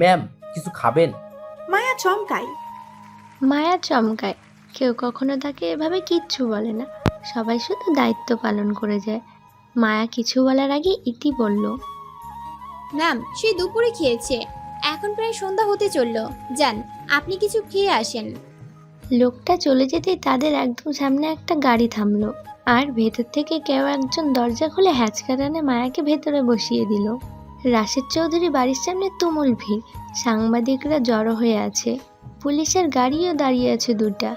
Ma'am কিছু খাবেন? মায়া চমকায়। মায়া চমকায়। কেউ কখনো তাকে এভাবে কিচ্ছু বলে না। সবাই শুধু দায়িত্ব পালন করে যায়। মায়া কিছু বলার আগে ইতি বলল ম্যাম সে দুপুরে খেয়েছে। এখন প্রায় সন্ধ্যা হতে চলল। যান আপনি কিছু খেয়ে আসেন। লোকটা চলে যেতেই তাদের একদম সামনে একটা গাড়ি থামলো। আর ভেতর থেকে কেউ একজন দরজা খুলে হ্যাচকা টানে মায়াকে ভেতরে বসিয়ে দিল। রাশেদ চৌধুরী বাড়ির সামনে তুমুল ভিড়। সাংবাদিকরা জড়ো হয়ে আছে। পুলিশের গাড়িও দাঁড়িয়ে আছে দুটা।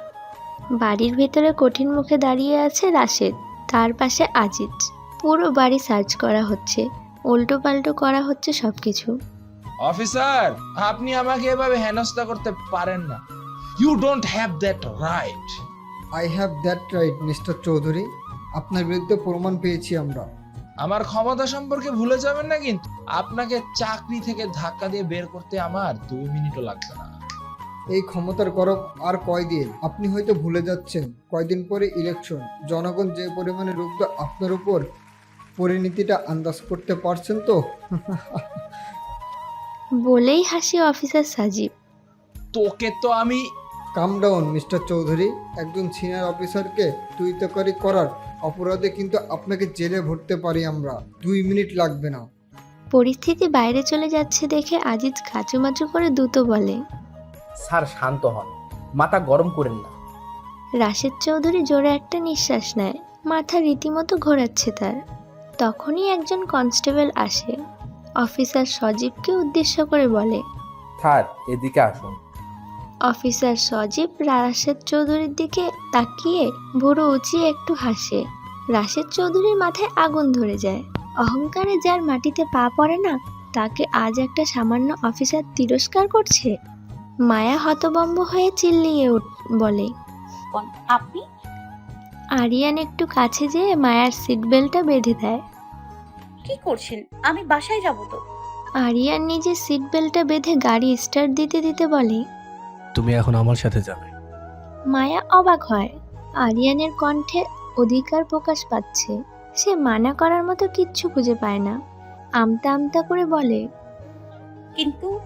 বাড়ির ভেতরে কঠিন মুখে দাঁড়িয়ে আছে রাশেদ তার পাশে আজিজ। পুরো বাড়ি সার্চ করা হচ্ছে। উল্টো পাল্টো করা হচ্ছে সব কিছু অফিসার আপনি আমাকে এভাবে হেনস্থা করতে পারেন না। You don't have that right I have that right mister Chowdhury আপনার বিরুদ্ধে প্রমাণ পেয়েছি আমরা। আমার ক্ষমতা সম্পর্কে ভুলে যাবেন না কিন্তু। আপনাকে চাকরি থেকে ধাক্কা দিয়ে বের করতে আমার দুই মিনিটও লাগবে না। এই ক্ষমতার গরম আর কয়দিন? আপনি হয়তো ভুলে যাচ্ছেন। কয়দিন পরে ইলেকশন জনগণ যে পরিমাণে রুগ্ধ আপনার উপর পরিণতিটা আন্দাজ করতে পারছেন তো? বলেই হাসি অফিসার সাজিব। তোকে তো আমি কাম ডাউন মিস্টার চৌধুরী একজন সিনিয়র অফিসারকে তুইতকারি করার অপরাধে কিন্তু আপনাকে জেলে ভরতে পারি আমরা। দুই মিনিট লাগবে না। পরিস্থিতি বাইরে চলে যাচ্ছে দেখে আজিজ কাচুমাচু করে দ্রুত বলে স্যার শান্ত হন। মাথা গরম করেন না। রাশেদ চৌধুরী জোরে একটা নিঃশ্বাস নেয়। মাথা রীতিমতো ঘোরাচ্ছে তার। তখনই একজন কনস্টেবল আসে। অফিসার সজীবকে উদ্দেশ্য করে বলে স্যার এদিকে আসুন। অফিসার সজীব রাশেদ চৌধুরীর দিকে তাকিয়ে ভুরু উঁচিয়ে একটু হাসে। রাশেদ চৌধুরীর মাথায় আগুন ধরে যায়। অহংকারে যার মাটিতে পা পড়ে না তাকে আজ একটা সামান্য অফিসার তিরস্কার করছে। মায়া হতবম্ব হয়ে চিল্লিয়ে বলে আপনি? আরিয়ান একটু কাছে যেয়ে মায়ার সিট বেল্টটা বেঁধে দেয়। কি করছেন? আমি বাসায় যাব তো? আরিয়ান নিজের সিট বেল্টটা বেঁধে গাড়ি স্টার্ট দিতে দিতে বলে তুমি এখন আমার সাথে যাবে। মায়া অবাক হয়। আরিয়ানের কণ্ঠে অধিকার প্রকাশ পাচ্ছে। সে মানা করার মতো কিচ্ছু খুঁজে পায় না। আমতা আমতা করে বলে কিন্তু?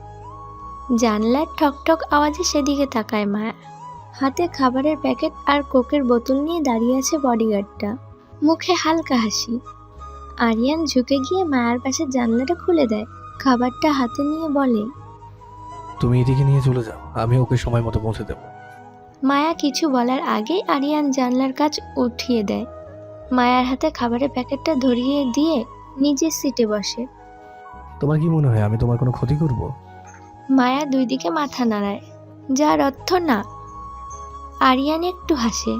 জানলার ঠকঠক আওয়াজে সেদিকে তাকায় মায়া। হাতে খাবারের প্যাকেট আর কোকের বোতল নিয়ে দাঁড়িয়ে আছে বডিগার্ডটা। মুখে হালকা হাসি। আরিয়ান ঝুঁকে গিয়ে মায়ার পাশে জানলাটা খুলে দেয়। খাবারটা হাতে নিয়ে বলে তুমি এদিকে নিয়ে চলে যাও আমি ওকে সময় মতো পৌঁছে দেবো। মায়া কিছু বলার আগেই আরিয়ান জানলার কাজ উঠিয়ে দেয়। মায়ার হাতে খাবারের প্যাকেটটা ধরিয়ে দিয়ে নিজের সিটে বসে। তোমার কি মনে হয় আমি তোমার কোনো ক্ষতি করব? মায়া দুই দিকে মাথা নাড়ায়। যার অর্থ না। আরিয়ান একটু হাসে।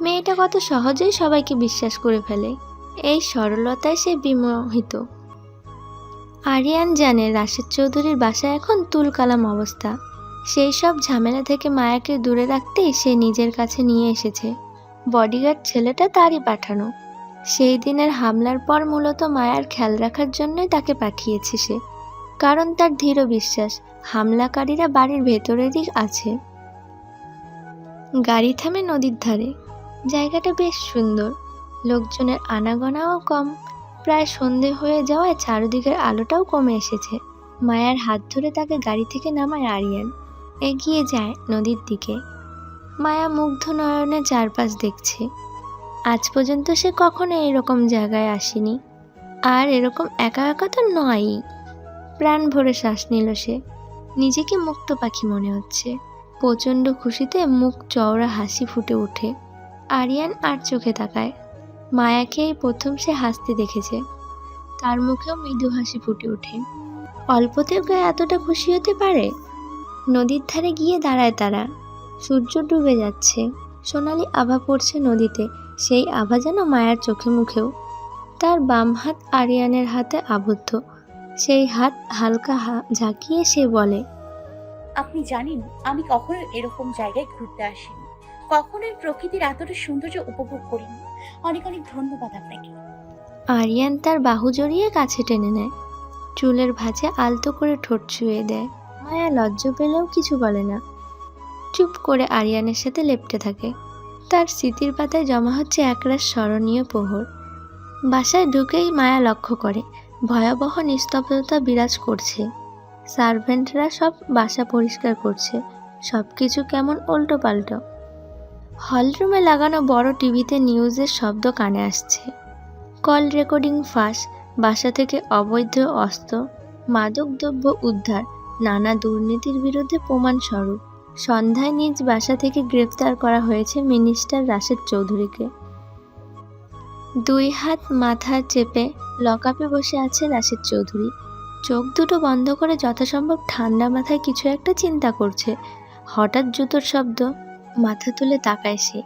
মেয়েটা কত সহজেই সবাইকে বিশ্বাস করে ফেলে। এই সরলতায় সে বিমোহিত। আরিয়ান জানে রাশেদ চৌধুরীর বাসায় এখন তুলকালাম অবস্থা। সেই সব ঝামেলা থেকে মায়াকে দূরে রাখতেই সে নিজের কাছে নিয়ে এসেছে। বডিগার্ড ছেলেটা তারই পাঠানো। সেই দিনের হামলার পর মূলত মায়ার খেয়াল রাখার জন্যই তাকে পাঠিয়েছে সে। কারণ তার দৃঢ় বিশ্বাস, হামলাকারীরা বাড়ির ভেতরেরই আছে। গাড়ি থামে নদীর ধারে। জায়গাটা বেশ সুন্দর। লোকজনের আনাগোনাও কম। প্রায় সন্ধে হয়ে যাওয়ায় চারদিকের আলোটাও কমে এসেছে। মায়ার হাত ধরে তাকে গাড়ি থেকে নামায় আরিয়ান। এগিয়ে যায় নদীর দিকে। মায়া মুগ্ধ নয়নে চারপাশ দেখছে। আজ পর্যন্ত সে কখনো এরকম জায়গায় আসেনি। আর এরকম একা একা তো নয়ই। প্রাণ ভরে শ্বাস নিল সে। নিজেকে মুক্ত পাখি মনে হচ্ছে। প্রচণ্ড খুশিতে মুখ চওড়া হাসি ফুটে ওঠে। আরিয়ান আর চোখে তাকায়। মায়াকে প্রথম সে হাসতে দেখেছে। তার মুখেও মৃদু হাসি ফুটে ওঠে। অল্পতেও কেউ এতটা খুশি হতে পারে? নদীর ধারে গিয়ে দাঁড়ায় তারা। সূর্য ডুবে যাচ্ছে। সোনালি আভা পড়ছে নদীতে। সেই আভা যেন মায়ার চোখে মুখেও। তার বাম হাত আরিয়ানের হাতে আবদ্ধ। সেই হাত হালকা ঝাঁকিয়ে সে বলে, আপনি জানেন, আমি কখনো এরকম জায়গায় ঘুরতে আসিনি। কখনোই প্রকৃতির এতটা সৌন্দর্য উপভোগ করিনি। অনেক অনেক ধন্যবাদ আপনাকে। আরিয়ান তার বাহু জড়িয়ে কাছে টেনে নেয়। চুলের ভাঁজে আলতো করে ঠোঁট ছুঁয়ে দেয়। মায়া লজ্জ পেলেও কিছু বলে না। চুপ করে আরিয়ানের সাথে লেপটে থাকে। তার স্মৃতির পাতায় জমা হচ্ছে একরাশ স্মরণীয় প্রহর। বাসায় ঢুকেই মায়া লক্ষ্য করে, ভয়াবহ নিস্তব্ধতা বিরাজ করছে। সার্ভেন্টরা সব বাসা পরিষ্কার করছে সব কিছু কেমন উল্টো পাল্টো হলরুমে লাগানো বড় টিভিতে নিউজের শব্দ কানে আসছে। কল রেকর্ডিং ফাঁস, বাসা থেকে অবৈধ অস্ত্র, মাদকদ্রব্য উদ্ধার, নানা দুর্নীতির বিরুদ্ধে প্রমাণস্বরূপ। সন্ধ্যায় নিজ বাসা থেকে গ্রেফতার করা হয়েছে মিনিস্টার রাশেদ চৌধুরীকে। দুই হাত মাথার চেপে লকআপে বসে আছে রাশেদ চৌধুরী। চোখ দুটো বন্ধ করে যথাসম্ভব ঠান্ডা মাথায় কিছু একটা চিন্তা করছে। হঠাৎ জুতোর শব্দ মাথা তুলে তাকায় সে।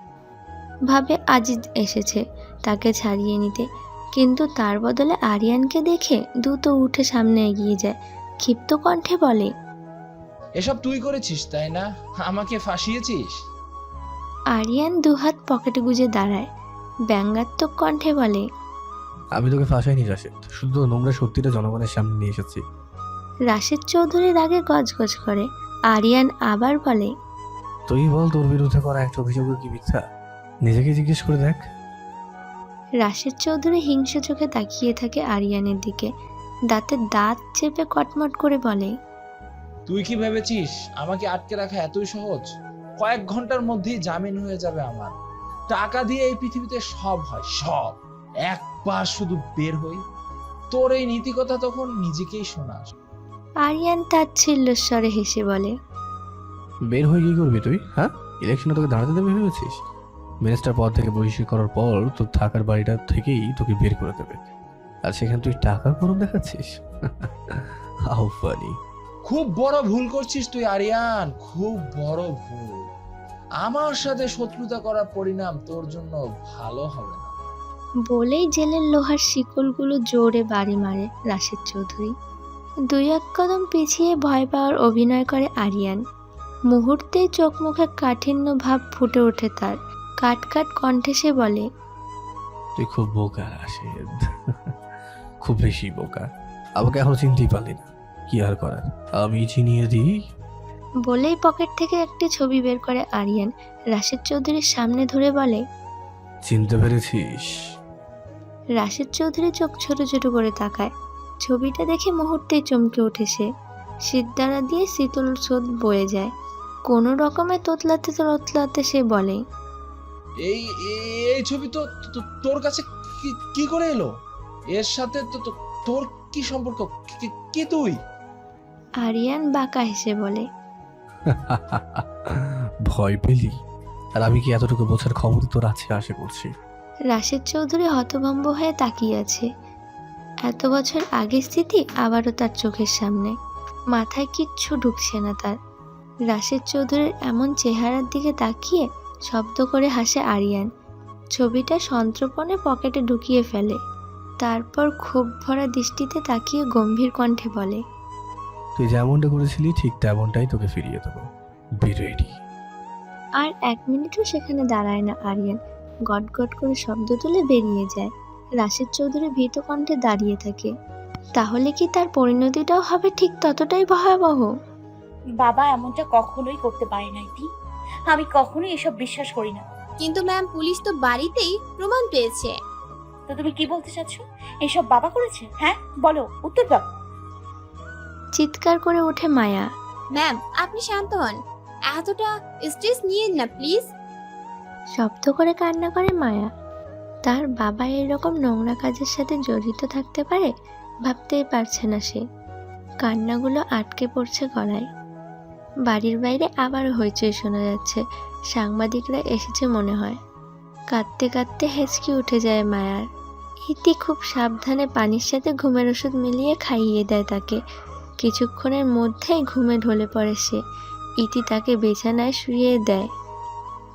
ভাবে আজিজ এসেছে তাকে ছাড়িয়ে নিতে। কিন্তু তার বদলে আরিয়ানকে দেখে দ্রুত উঠে সামনে এগিয়ে যায়। ক্ষিপ্ত কণ্ঠে বলে এসব তুই করেছিস তাই না? আমাকে ফাঁসিয়েছিস? আরিয়ান দুহাত পকেটে গুজে দাঁড়ায়। ব্যঙ্গাত্মক কণ্ঠে বলে আমি তোকে ফাঁসাইনি রাশেদ। শুধু নোংরা সত্যিটা জনগণের সামনে নিয়ে এসেছি। রাশেদ চৌধুরীর আগে গজগজ করে। আরিয়ান আবার বলে তুই বল তোর বিরুদ্ধে করা একটা অভিযোগ কি মিথ্যা? নিজেকে জিজ্ঞেস করে দেখ। রাশেদ চৌধুরী হিংসা চোখে তাকিয়ে থাকে আরিয়ানের দিকে। দাঁতে দাঁত চেপে কটমট করে বলে তুই কি ভেবেছিস আমাকে আটকে রাখা এতই সহজ? কয়েক ঘণ্টার মধ্যেই জামিন হয়ে যাবে আমার। টাকা দিয়ে এই পৃথিবীতে সব হয় সব। একবার শুধু বের হই। তোর এই নীতিকথা তখন নিজেকেই শোনাস। আরিয়ান তার ছিল্লস্বরে হেসে বলে বের হয়ে কি করবি তুই হ্যাঁ? ইলেকশনে তোকে দাঁড়াতে দেবে ভেবেছিস? মিনিস্টার পদ থেকে বহিষ্কার করার পর তোর থাকার বাড়িটা থেকেই তোকে বের করে দেবে। আর সেখানে তুই টাকার গরম দেখাচ্ছিস? হাউ ফানি খুব বড় ভুল করছিস তুই আরিয়ান। খুব বড় ভুল। আমার সাথে শত্রুতা করার পরিণাম তোর জন্য ভালো হবে না। বলেই জেলের লোহার শিকলগুলো জোরে বাড়ি মারে রাশেদ চৌধুরী। দুই এক কদম পিছিয়ে ভয় পাওয়ার অভিনয় করে আরিয়ান। মুহূর্তেই চোখ মুখে কাঠিন্য ভাব ফুটে ওঠে তার। কাট কাট কণ্ঠে সে বলে তুই খুব বোকা রাশেদ। খুব বেশি বোকা। আমাকে এখনও চিনতেই পারলি না। কি আর করার? আমি চিনিয়ে দিই। বলেই পকেট থেকে একটি ছবি বের করে আরিয়ান রাশেদ চৌধুরীর সামনে ধরে বলে চিনতে পেরেছিস? রাশেদ চৌধুরী চোখ ছোট ছোট করে তাকায়। ছবিটা দেখে মুহূর্তেই চমকে ওঠে সে। সিদ্ধারা দিয়ে শীতল স্রোত বয়ে যায়। কোনো রকমে তোতলাতে তোতলাতে সে বলে এই এই- এই ছবি তো তো- তোর কাছে কি- কি করে এলো? এর সাথে তো তোর কি সম্পর্ক? কি- কি তুই? আরিয়ান বাঁকা হেসে বলে ভয় পেলি? আর আমি কি এতটুকু বোঝার খবর তোর আছে আশা করছি রাশেদ চৌধুরী হতভম্ব হয়ে তাকিয়ে আছে। এত বছর আগের স্মৃতি আবারও তার চোখের সামনে। মাথায় কিচ্ছু ঢুকছে না তার। রাশেদ চৌধুরীর এমন চেহারার দিকে তাকিয়ে শব্দ করে হাসে আরিয়ান। ছবিটা সন্ত্রপণে পকেটে ঢুকিয়ে ফেলে। তারপর ক্ষোভ ভরা দৃষ্টিতে তাকিয়ে গম্ভীর কণ্ঠে বলে তুই যেমনটা করেছিলি ঠিক তেমনটাই তোকে ফিরিয়ে দেবো। বি রেডি আর এক মিনিটও সেখানে দাঁড়ায় না আরিয়ান। গটগট করে শব্দ তুলে বেরিয়ে যায়। রাশেদ চৌধুরী ভীত কণ্ঠে দাঁড়িয়ে থাকে। তাহলে কি তার পরিণতিটাও হবে ঠিক ততটাই ভয়াবহ? বাবা এমনটা কখনোই করতে পারে না ইতি আমি কখনোই এসব বিশ্বাস করি না। কিন্তু ম্যাম পুলিশ তো বাড়িতেই প্রমাণ পেয়েছে। তো তুমি কি বলতে চাচ্ছ? এসব বাবা করেছে? হ্যাঁ বলো উত্তর দাও। চিৎকার করে ওঠে মায়া। ম্যাম আপনি শান্ত হন। এতটা স্ট্রেস নিয়েন না প্লিজ। শব্দ করে কান্না করে মায়া। তার বাবা এরকম নোংরা কাজের সাথে জড়িত থাকতে পারে? ভাবতেই পারছে না সে। কান্নাগুলো আটকে পড়ছে গলায়। বাড়ির বাইরে আবারও হইচই শোনা যাচ্ছে। সাংবাদিকরা এসেছে মনে হয়। কাঁদতে কাঁদতে হেঁচকি উঠে যায় মায়ার। ইতি খুব সাবধানে পানির সাথে ঘুমের ওষুধ মিলিয়ে খাইয়ে দেয় তাকে। কিছুক্ষণের মধ্যেই ঘুমে ঢলে পড়ে সে। ইতি তাকে বিছানায় শুইয়ে দেয়।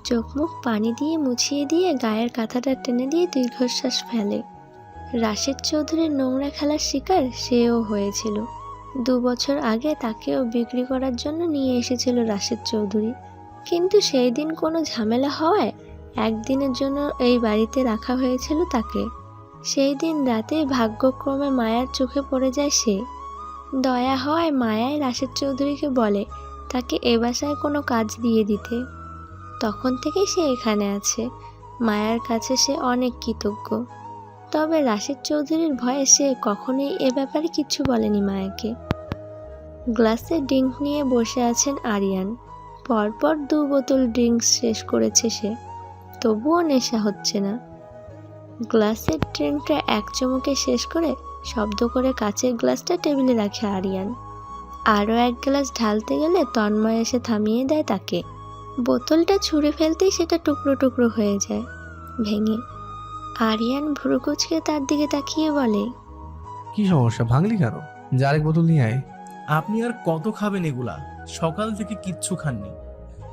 চোখ মুখ পানি দিয়ে মুছিয়ে দিয়ে গায়ের কাঁথাটা টেনে দিয়ে দীর্ঘশ্বাস ফেলে। রাশেদ চৌধুরীর নোংরা খেলার শিকার সেও হয়েছিল। দু বছর আগে তাকেও বিক্রি করার জন্য নিয়ে এসেছিল রাশেদ চৌধুরী। কিন্তু সেই দিন কোনো ঝামেলা হওয়ায় একদিনের জন্য এই বাড়িতে রাখা হয়েছিল তাকে। সেই দিন রাতে ভাগ্যক্রমে মায়ার চোখে পড়ে যায় সে। দয়া হওয়ায় মায়াই রাশেদ চৌধুরীকে বলে তাকে এ বাসায় কোনো কাজ দিয়ে দিতে। তখন থেকেই সে এখানে আছে। মায়ার কাছে সে অনেক কৃতজ্ঞ। তবে রাশেদ চৌধুরীর ভয়ে সে কখনোই এ ব্যাপারে কিচ্ছু বলেনি মায়াকে। গ্লাসে ড্রিঙ্ক নিয়ে বসে আছেন আরিয়ান। পরপর দু বোতল ড্রিঙ্কস শেষ করেছে সে। তবুও নেশা হচ্ছে না। গ্লাসের ড্রিঙ্কটা এক চমকে শেষ করে শব্দ করে কাচের গ্লাসটা টেবিলে রাখে আরিয়ান। আরও এক গ্লাস ঢালতে গেলে তন্ময় এসে থামিয়ে দেয় তাকে। বোতলটা ছুঁড়ে ফেলতেই সেটা টুকরো টুকরো হয়ে যায়। ভেঙে আরিয়ান ভ্রুকুচকে তার দিকে তাকিয়ে বলে কি সমস্যা? ভাঙলি কেন? যা আরেক বোতল নিয়ে আয়। আপনি আর কত খাবেন এগুলা? সকাল থেকে কিচ্ছু খাননি।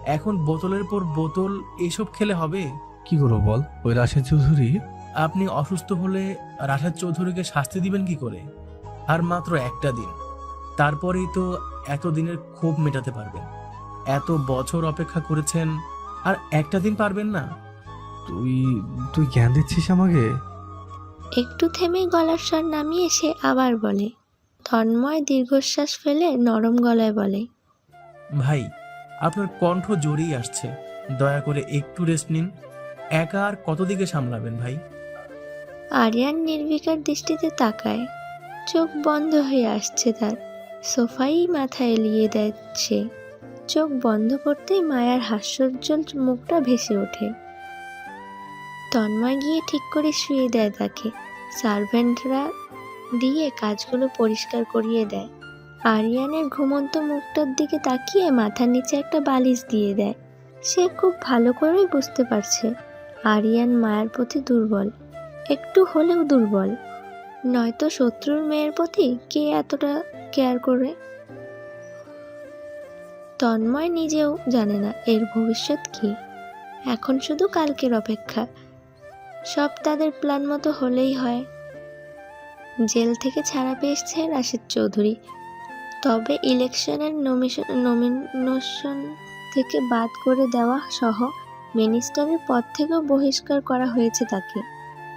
এখন বোতলের পর বোতল এসব খেলে হবে? কি করব বল? ওই রাশেদ চৌধুরী? আপনি অসুস্থ হলে রাশেদ চৌধুরীকে শাস্তি দিবেন কি করে? আর মাত্র একটা দিন। তারপরেই তো এত দিনের ক্ষোভ মেটাতে পারবেন। এত বছর অপেক্ষা করেছেন আর একটা দিন পারবেন না। তুই তুই জ্ঞান দিচ্ছিস আমাকে? একটু থেমে গলার স্বর নামিয়ে সে আবার বলে তন্ময় দীর্ঘশ্বাস ফেলে নরম গলায় বলে ভাই আপনার কণ্ঠ জোরেই আসছে। দয়া করে একটু রেস্ট নিন। একা আর কত দিকে সামলাবেন ভাই? আরিয়ান নির্বিকার দৃষ্টিতে তাকায়। চোখ বন্ধ হয়ে আসছে তার। সোফাই মাথা এলিয়ে দেয় সে। চোখ বন্ধ করতেই মায়ার হাস্যোজ্জ্বল মুখটা ভেসে ওঠে। তন্ময় গিয়ে ঠিক করে শুয়ে দেয় তাকে। সার্ভেন্টরা দিয়ে কাজগুলো পরিষ্কার করিয়ে দেয়। আরিয়ানের ঘুমন্ত মুখটার দিকে তাকিয়ে মাথার নিচে একটা বালিশ দিয়ে দেয়। সে খুব ভালো করেই বুঝতে পারছে, আরিয়ান মায়ের প্রতি দুর্বল। একটু হলেও দুর্বল। নয়তো শত্রুর মেয়ের প্রতি কে এতটা কেয়ার করে? তন্ময় নিজেও জানে না এর ভবিষ্যৎ কি। এখন শুধু কালকের অপেক্ষা। সব তাদের প্ল্যান মতো হলেই হয়। জেল থেকে ছাড়া পেয়েছে রাশেদ চৌধুরী। তবে ইলেকশনের নমিনেশন থেকে বাদ করে দেওয়া সহ মিনিস্টারের পদ থেকেও বহিষ্কার করা হয়েছে তাকে।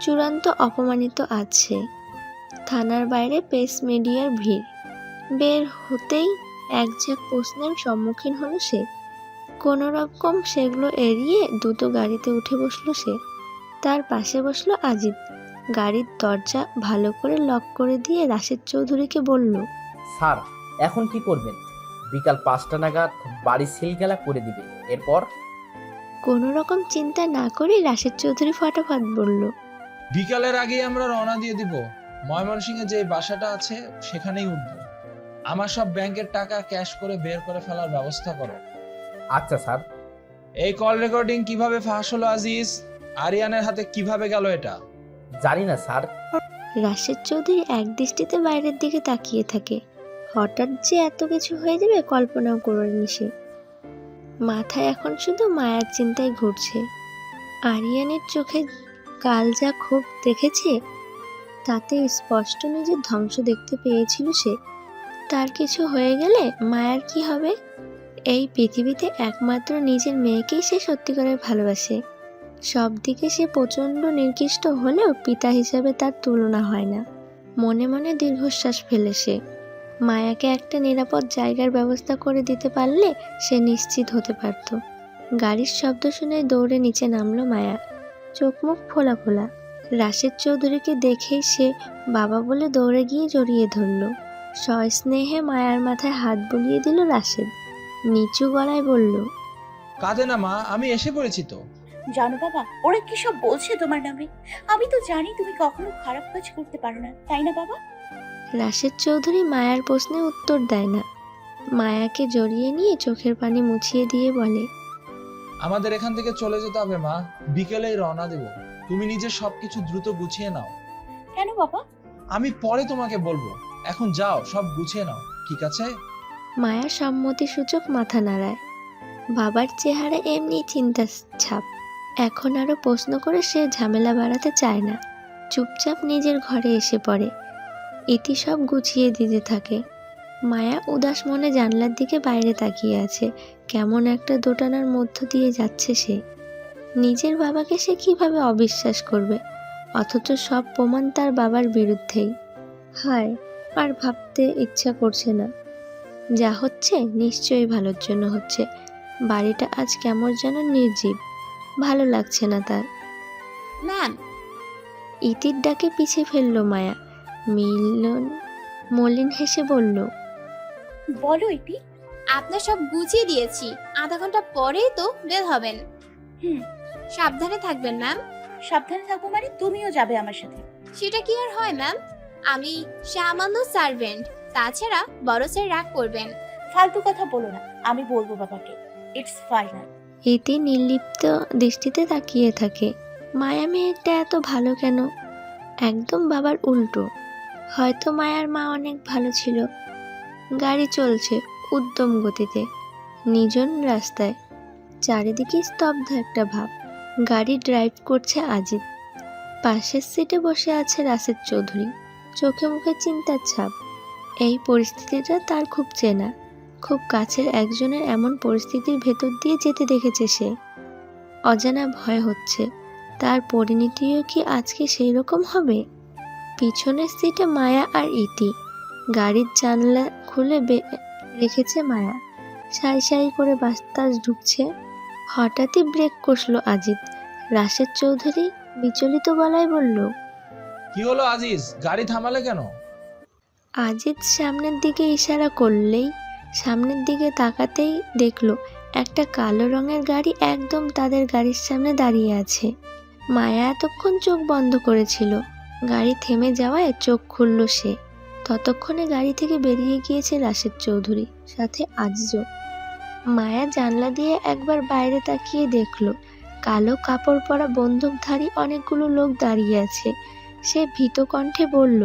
চূড়ান্ত অপমানিত আছে। থানার বাইরে প্রেস মিডিয়ার ভিড়। বের হতেই এক ঝাঁক প্রশ্নের সম্মুখীন হলো সে। কোনো রকম সেগুলো এড়িয়ে দ্রুত গাড়িতে উঠে বসল সে। তার পাশে বসল আজিব। গাড়ির দরজা ভালো করে লক করে দিয়ে রাশেদ চৌধুরীকে বলল স্যার এখন কি করবেন? বিকাল পাঁচটা নাগাদ বাড়ি সিলগালা করে দিবে এরপর? কোনো রকম চিন্তা না করে রাশেদ চৌধুরী ফটাফট বলল বিকালের আগেই আমরা রওনা দিয়ে দিব। ময়মনসিংহে যে বাসাটা আছে সেখানেই উঠবো। আমার সব ব্যাংকের টাকা ক্যাশ করে বের করে ফেলার ব্যবস্থা করো। আচ্ছা স্যার। এই কল রেকর্ডিং কীভাবে ফাঁস হলো আজিজ? আরিয়ানের হাতে কীভাবে গেল এটা? জানি না স্যার। রাশেদ চৌধুরী এক দৃষ্টিতে বাইরের দিকে তাকিয়ে থাকে। হঠাৎ যে এত কিছু হয়ে যাবে কল্পনাও করেনি সে। মাথায় এখন শুধু মায়ার চিন্তায় ঘুরছে। আরিয়ানের চোখে কাল যা খুব দেখেছে তাতে স্পষ্ট নিজের ধ্বংস দেখতে পেয়েছিল সে। তার কিছু হয়ে গেলে মায়ার কি হবে? এই পৃথিবীতে একমাত্র নিজের মেয়েকেই সে সত্যিকারের ভালোবাসে। সব দিকে সে প্রচণ্ড নির্দিষ্ট হলেও পিতা হিসেবে তার তুলনা হয় না। মনে মনে দীর্ঘশ্বাস ফেলে সে। মায়াকে একটা নিরাপদ জায়গার ব্যবস্থা করে দিতে পারলে সে নিশ্চিত হতে পারত। গাড়ির শব্দ শুনে দৌড়ে নিচে নামলো মায়া। চোখ মুখ ফোলা ফোলা। রাশেদ চৌধুরীকে দেখেই সে বাবা বলে দৌড়ে গিয়ে জড়িয়ে ধরল। সস্নেহে মায়ার মাথায় হাত বুলিয়ে দিল রাশেদ। নিচু গলায় বলল, কাঁদে না মা, আমি এসে পড়েছি তো। জানো বাবা ওরা কি সব বলছে তোমার নামে? আমি তো জানি তুমি কখনো খারাপ কাজ করতে পারো না তাই না বাবা? রাশেদ চৌধুরী মায়ার প্রশ্নে উত্তর দেয় না। মায়াকে জড়িয়ে নিয়ে চোখের পানি মুছিয়ে দিয়ে বলে আমাদের এখান থেকে চলে যেতে হবে মা। বিকেলেই রওনা দেব। তুমি নিজে সবকিছু দ্রুত গুছিয়ে নাও। কেন বাবা? আমি পরে তোমাকে বলব। এখন যাও সব গুছিয়ে নাও। ঠিক আছে? মায়া সম্মতি সূচক মাথা নাড়ায়। বাবার চেহারা এমনি চিন্তা ছাপ। এখন আরও প্রশ্ন করে সে ঝামেলা বাড়াতে চায় না। চুপচাপ নিজের ঘরে এসে পড়ে। ইতি সব গুছিয়ে দিতে থাকে। মায়া উদাস মনে জানলার দিকে বাইরে তাকিয়ে আছে। কেমন একটা দোটানার মধ্য দিয়ে যাচ্ছে সে। নিজের বাবাকে সে কীভাবে অবিশ্বাস করবে? অথচ সব প্রমাণ তার বাবার বিরুদ্ধেই। হায়, আর ভাবতে ইচ্ছা করছে না। যা হচ্ছে নিশ্চয়ই ভালোর জন্য হচ্ছে। বাড়িটা আজ কেমন যেন নির্জীব। ভালো লাগছে না তার। ম্যাম। ইতির ডাকে পিছিয়ে ফেলল মায়া। মিলন মলিন হেসে বলল বলো ইতি আপনার সব গুছিয়ে দিয়েছি। আধা ঘণ্টা পরেই তো বের হবেন। হুম। সাবধানে থাকবেন ম্যাম। সাবধানে থাকব মানে তুমিও যাবে আমার সাথে। সেটা কি আর হয় ম্যাম? আমি সামান্য সার্ভেন্ট তাছাড়া বড় স্যার রাগ করবেন। ফালতু কথা বলো না আমি বলব বাবাকে। ইটস ফাইনাল ইতি নির্লিপ্ত দৃষ্টিতে তাকিয়ে থাকে। মায়া মেয়েটা এত ভালো কেন? একদম বাবার উল্টো। হয়তো মায়ার মা অনেক ভালো ছিল। গাড়ি চলছে উদ্যম গতিতে, নিজন রাস্তায়। চারিদিকে স্তব্ধ একটা ভাব। গাড়ি ড্রাইভ করছে আজিত পাশের সিটে বসে আছে রাসেদ চৌধুরী। চোখে মুখে চিন্তার ছাপ। এই পরিস্থিতিটা তার খুব চেনা। খুব কাছের একজনের এমন পরিস্থিতির ভেতর দিয়ে যেতে দেখেছে সে। অজানা ভয় হচ্ছে। তার পরিণতিও কি আজকে সেই রকম হবে? পিছনের সিটে মায়া আর ইতি। গাড়ির জানলা খুলে বে- রেখেছে মায়া। সাই সাই করে বাতাস ঢুকছে। হঠাৎই ব্রেক কষলো আজিত রাশেদ চৌধুরী বিচলিত গলায় বলল কি হলো আজিজ? গাড়ি থামালে কেন? আজিত সামনের দিকে ইশারা করলেই সামনের দিকে তাকাতেই দেখল, একটা কালো রঙের গাড়ি একদম তাদের গাড়ির সামনে দাঁড়িয়ে আছে। মায়া এতক্ষণ চোখ বন্ধ করেছিল। গাড়ি থেমে যাওয়ায় চোখ খুলল সে। ততক্ষণে গাড়ি থেকে বেরিয়ে গিয়েছে রাশেদ চৌধুরী, সাথে আজিজও। মায়া জানলা দিয়ে একবার বাইরে তাকিয়ে দেখল, কালো কাপড় পরা বন্দুকধারী অনেকগুলো লোক দাঁড়িয়ে আছে। সে ভীত কণ্ঠে বলল,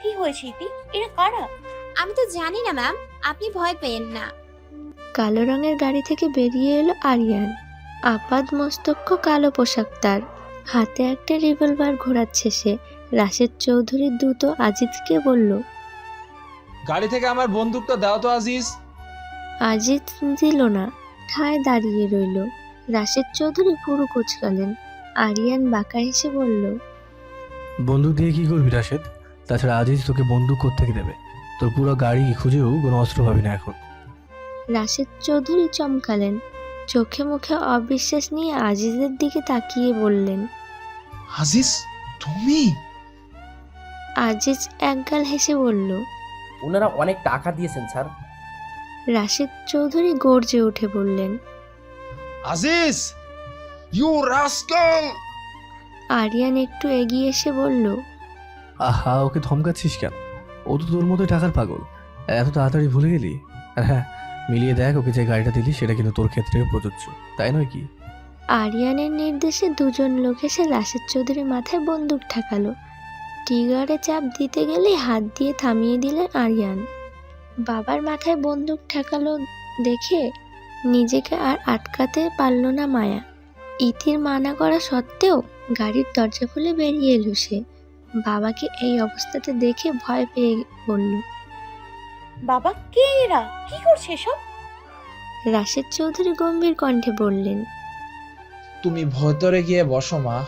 কি হয়েছে ইতি? এরা কারা? আমি তো জানি না, ম্যাম। আপনি ভয় পেয়েন না। কালো রঙের গাড়ি থেকে বেরিয়ে এলো আরিয়ান। আপাদ মস্তক্ষ কালো পোশাক তার। হাতে একটা রিভলভার ঘোরাচ্ছে সে। রাশেদ চৌধুরী দ্রুত আজিজকে বলল গাড়ি থেকে আমার বন্দুকটা দাও তো আজিজ। আজিজ দিল না ঠায় দাঁড়িয়ে রইল। রাশেদ চৌধুরী পুরো কোচকালেন। আরিয়ান বাঁকা হেসে বলল বন্দুক দিয়ে কি করবি রাশেদ? তাছাড়া আজিজ তোকে বন্দুক কোত্থেকে দেবে? তোর পুরো গাড়ি খুঁজেও কোনো অস্ত্র পাবি না এখন। রাশেদ চৌধুরী চমকালেন। চোখে মুখে অবিশ্বাস নিয়ে আজিজের দিকে তাকিয়ে বললেন আজিজ তুমি? আজিজ একগাল হেসে বলল ওনারা অনেক টাকা দিয়েছেন স্যার। রাশেদ চৌধুরী গর্জে উঠে বললেন আজিজ ইউ রাস্কাল আরিয়ান একটু এগিয়ে এসে বলল আহা ওকে ধমকাচ্ছিস কেন? ও তো তোর মতোই টাকার পাগল। এত তাড়াতাড়ি ভুলে গেলি? আর হ্যাঁ মিলিয়ে দেখ ওকে যে গাড়িটা দিলি সেটা কিন্তু তোর ক্ষেত্রেও প্রযোজ্য, তাই নয় কি? আরিয়ানের নির্দেশে দুজন লোক এসে রাশেদ চৌধুরীর মাথায় বন্দুক ঠেকালো। টিগারে চাপ দিতে গেলেই হাত দিয়ে থামিয়ে দিলেন আরিয়ান। বাবার মাথায় বন্দুক ঠেকালো দেখে নিজেকে আর আটকাতে পারল না মায়া। ইতির মানা করা সত্ত্বেও গাড়ির দরজা খুলে বেরিয়ে এলো সে। বাবাকে এই অবস্থাতে দেখে ভয় পেয়ে বলল বাবা কে এরা? কি করছে এসব? রাশেদ চৌধুরী গম্ভীর কণ্ঠে বললেন তুমি ভেতরে গিয়ে বসো মা।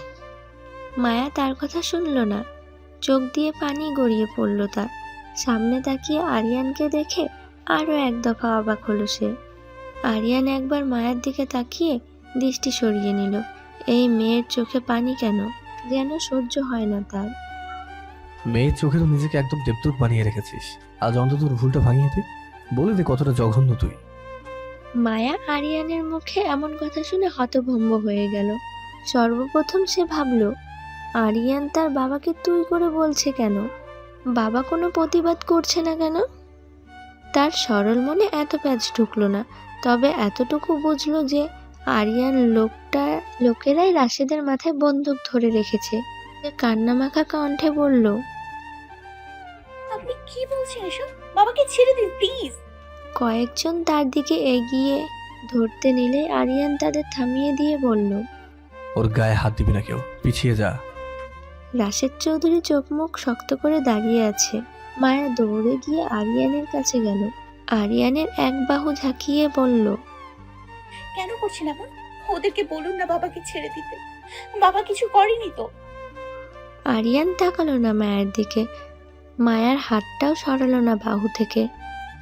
মায়া তার কথা শুনল না। চোখ দিয়ে পানি গড়িয়ে পড়ল তার সামনে তাকিয়ে আরিয়ানকে দেখে আরও এক দফা অবাক হলো সে। আরিয়ান একবার মায়ার দিকে তাকিয়ে দৃষ্টি সরিয়ে নিল এই মেয়ের চোখে পানি কেন? যেন সহ্য হয় না তার। মেয়ের চোখে তো নিজেকে একদম দেবদূত বানিয়ে রেখেছিস। আজ অন্তত ভুলটা ভাঙিয়ে দে। বলে দে কতটা জঘন্য তুই। মায়া আরিয়ানের মুখে এমন কথা শুনে হতভম্ব হয়ে গেল। সর্বপ্রথম সে ভাবল, আরিয়ান তার বাবাকে তুই করে বলছে কেন? বাবা কোনো প্রতিবাদ করছে না কেন? তার সরল মনে এত প্যাচ ঢুকলো না, তবে এতটুকু বুঝলো যে আরিয়ান লোকটা, লোকেরাই রাশেদের মাথায় বন্দুক ধরে রেখেছে। কান্নামাখা কণ্ঠে বলল আপনি কি বলছেন এসব? বাবাকে ছেড়ে দিন প্লিজ। কয়েকজন তার দিকে এগিয়ে ধরতে নিলে আরিয়ান তাদের থামিয়ে দিয়ে বলল ওর গায়ে হাত দিবি না কেউ পিছিয়ে যা। রাশেদ চৌধুরী চোখ মুখ শক্ত করে দাঁড়িয়ে আছে। মায়া দৌড়ে গিয়ে আরিয়ানের কাছে গেল। আরিয়ানের এক বাহু ঝাঁকিয়ে বলল কেন করছেন এমন? ওদেরকে বলুন না বাবাকে ছেড়ে দিতে। বাবা কিছু করেনি তো। আরিয়ান তাকালো না মায়ের দিকে। মায়ার হাতটাও সরালো না বাহু থেকে।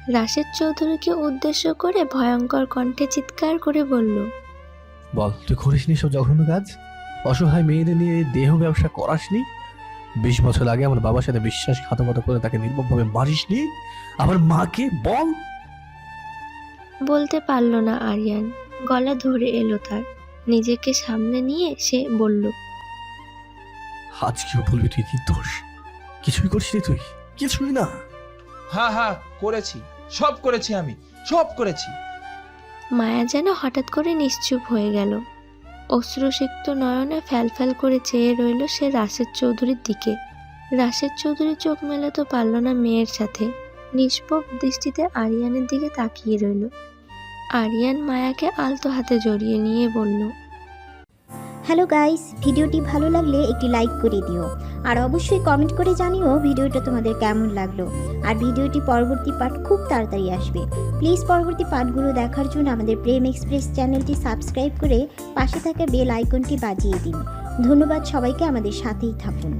রাশেদ চৌধুরীকে উদ্দেশ্য করে ভয়ঙ্কর কণ্ঠে চিৎকার করে বলল বল তুই করিসনি সব জঘন্য কাজ? অসহায় মেয়েদের নিয়ে দেহ ব্যবসা করাসনি বিশ বছর আগে আমার বাবার সাথে বিশ্বাসঘাতকতা করে তাকে নির্মমভাবে মারিসনি আমার মাকে বল। বলতে পারল না আরিয়ান। গলা ধরে এলো তার। নিজেকে সামনে নিয়ে সে বলল আজকেও বলবি তুই নির্দোষ কিছুই করছিলি তুই? কিছুই না। হ্যাঁ হ্যাঁ করেছি। সব করেছি আমি। সব করেছি। মায়া যেন হঠাৎ করে নিশ্চুপ হয়ে গেল। অশ্রুসিক্ত নয়নে ফ্যালফ্যাল করে চেয়ে রইল সে রাশেদ চৌধুরীর দিকে। রাশেদ চৌধুরী চোখ মেলাতে পারল না মেয়ের সাথে। নিষ্পপ দৃষ্টিতে আরিয়ানের দিকে তাকিয়ে রইল। আরিয়ান মায়াকে আলতো হাতে জড়িয়ে নিয়ে বলল হ্যালো গাইস ভিডিওটি ভালো লাগলে একটি লাইক করে দিও। আর অবশ্যই কমেন্ট করে জানিও ভিডিওটা তোমাদের কেমন লাগল। আর ভিডিওটি পরবর্তী পার্ট খুব তাড়াতাড়ি আসবে। প্লিজ পরবর্তী পার্টগুলো দেখার জন্য আমাদের প্রেম এক্সপ্রেস চ্যানেলটি সাবস্ক্রাইব করে পাশে থাকা বেল আইকনটি বাজিয়ে দিন। ধন্যবাদ সবাইকে আমাদের সাথেই থাকুন।